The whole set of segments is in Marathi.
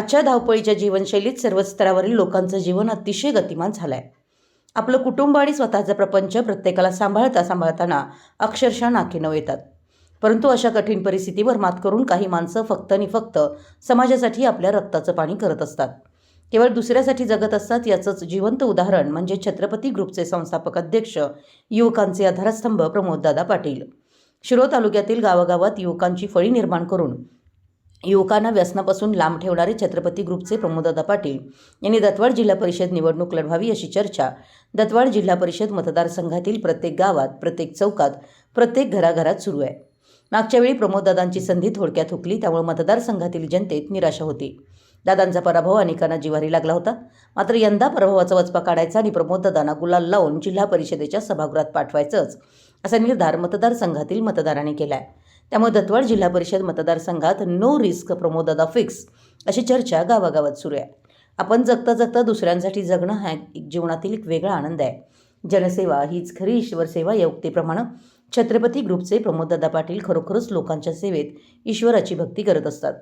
आजच्या धावपळीच्या जीवनशैलीत सर्व स्तरावरील लोकांचं जीवन अतिशय गतिमान झालं आहे आपलं कुटुंब आणि स्वतःचा प्रपंच प्रत्येकाला सांभाळता सांभाळताना अक्षरशः नाकीनव येतात. परंतु अशा कठीण परिस्थितीवर मात करून काही माणसं फक्त आणि फक्त समाजासाठी आपल्या रक्ताचं पाणी करत असतात. केवळ दुसऱ्यासाठी जगत असतात याचंच जिवंत उदाहरण म्हणजे छत्रपती ग्रुपचे संस्थापक अध्यक्ष युवकांचे आधारस्तंभ प्रमोददादा पाटील. शिरो तालुक्यातील गावागावात युवकांची फळी निर्माण करून युवकांना व्यसनापासून लांब ठेवणारे छत्रपती ग्रुपचे प्रमोददादा पाटील यांनी दत्तवाड जिल्हा परिषद निवडणूक लढवावी अशी चर्चा दत्तवाड जिल्हा परिषद मतदारसंघातील प्रत्येक गावात प्रत्येक चौकात प्रत्येक घराघरात सुरू आहे. मागच्या वेळी प्रमोददादांची संधी थोडक्यात हुकली त्यामुळे मतदारसंघातील जनतेत निराशा होती. दादांचा पराभव अनेकांना जिवारी लागला होता. मात्र यंदा पराभवाचा वचपा काढायचा आणि प्रमोददादांना गुलाल लावून जिल्हा परिषदेच्या सभागृहात पाठवायचंच असा निर्धार मतदारसंघातील मतदारांनी केला आहे त्यामुळे दत्तवाड जिल्हा परिषद मतदारसंघात नो रिस्क प्रमोददा फिक्स अशी चर्चा गावागावात सुरू आहे. आपण जगता जगता दुसऱ्यांसाठी जगणं हा एक जीवनातील एक वेगळा आनंद आहे. जनसेवा हीच खरी ईश्वरसेवा या उक्तीप्रमाणे छत्रपती ग्रुपचे प्रमोददादा पाटील खरोखरच लोकांच्या सेवेत ईश्वराची भक्ती करत असतात.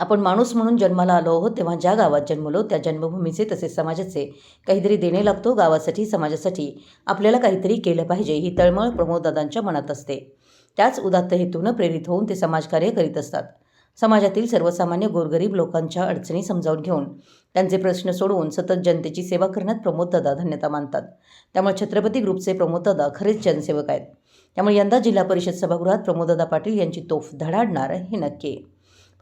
आपण माणूस म्हणून जन्माला आलो आहोत तेव्हा ज्या गावात जन्मलो त्या जन्मभूमीचे तसेच समाजाचे काहीतरी देणे लागतो. गावासाठी समाजासाठी आपल्याला काहीतरी केलं पाहिजे ही तळमळ प्रमोददादांच्या मनात असते. त्याच उदात्त हेतूनं प्रेरित होऊन ते समाजकार्य करीत असतात. समाजातील सर्वसामान्य गोरगरीब लोकांच्या अडचणी समजावून घेऊन त्यांचे प्रश्न सोडवून सतत जनतेची सेवा करण्यात प्रमोददादा धन्यता मानतात. त्यामुळे छत्रपती ग्रुपचे प्रमोददादा खरेच जनसेवक आहेत. त्यामुळे यंदा जिल्हा परिषद सभागृहात प्रमोददादा पाटील यांची तोफ धडाडणार हे नक्की.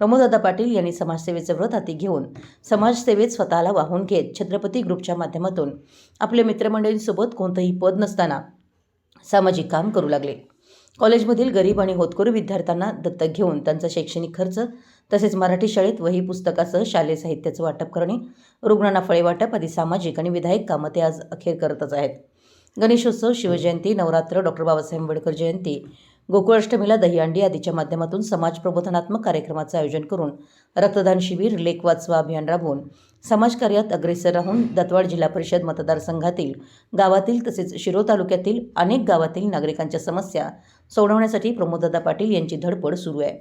प्रमोददादा पाटील यांनी समाजसेवेचं व्रत हाती घेऊन समाजसेवेत स्वतःला वाहून घेत छत्रपती ग्रुपच्या माध्यमातून आपल्या मित्रमंडळींसोबत कोणतंही पद नसताना सामाजिक काम करू लागले. कॉलेजमधील गरीब आणि होतकरू विद्यार्थ्यांना दत्तक घेऊन त्यांचा शैक्षणिक खर्च तसेच मराठी शाळेत वही पुस्तकासह शालेय साहित्याचं वाटप करणे. रुग्णांना फळे वाटप आदी सामाजिक आणि विधायक कामं ते आज अखेर करतच आहेत. गणेशोत्सव शिवजयंती नवरात्र डॉक्टर बाबासाहेब आंबेडकर जयंती गोकुळाष्टमीला दहीहंडी आदीच्या माध्यमातून समाज प्रबोधनात्मक कार्यक्रमाचं आयोजन करून रक्तदान शिबिर लेख वाचवा अभियान राबवून समाजकार्यात अग्रेसर राहून दत्तवाड जिल्हा परिषद मतदारसंघातील गावातील तसेच शिरो तालुक्यातील अनेक गावातील नागरिकांच्या समस्या सोडवण्यासाठी प्रमोददादा पाटील यांची धडपड सुरू आहे.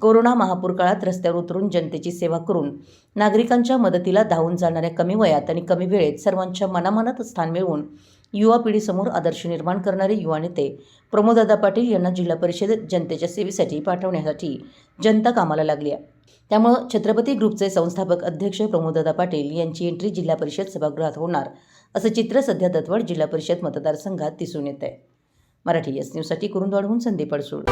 कोरोना महापूर काळात रस्त्यावर उतरून जनतेची सेवा करून नागरिकांच्या मदतीला धावून जाणाऱ्या कमी वयात आणि कमी वेळेत सर्वांच्या मनामनात स्थान मिळवून युवा पिढीसमोर आदर्श निर्माण करणारे युवा नेते. प्रमोददादा पाटील यांना जिल्हा परिषद जनतेच्या सेवेसाठी पाठवण्यासाठी जनता कामाला लागली आहे. त्यामुळं छत्रपती ग्रुपचे संस्थापक अध्यक्ष प्रमोददादा पाटील यांची एंट्री जिल्हा परिषद सभागृहात होणार असं चित्र सध्या दत्तवाड जिल्हा परिषद मतदारसंघात दिसून येत आहे मराठी एस न्यूजसाठी कुरुंदवाडहून संदीप अडसूळ.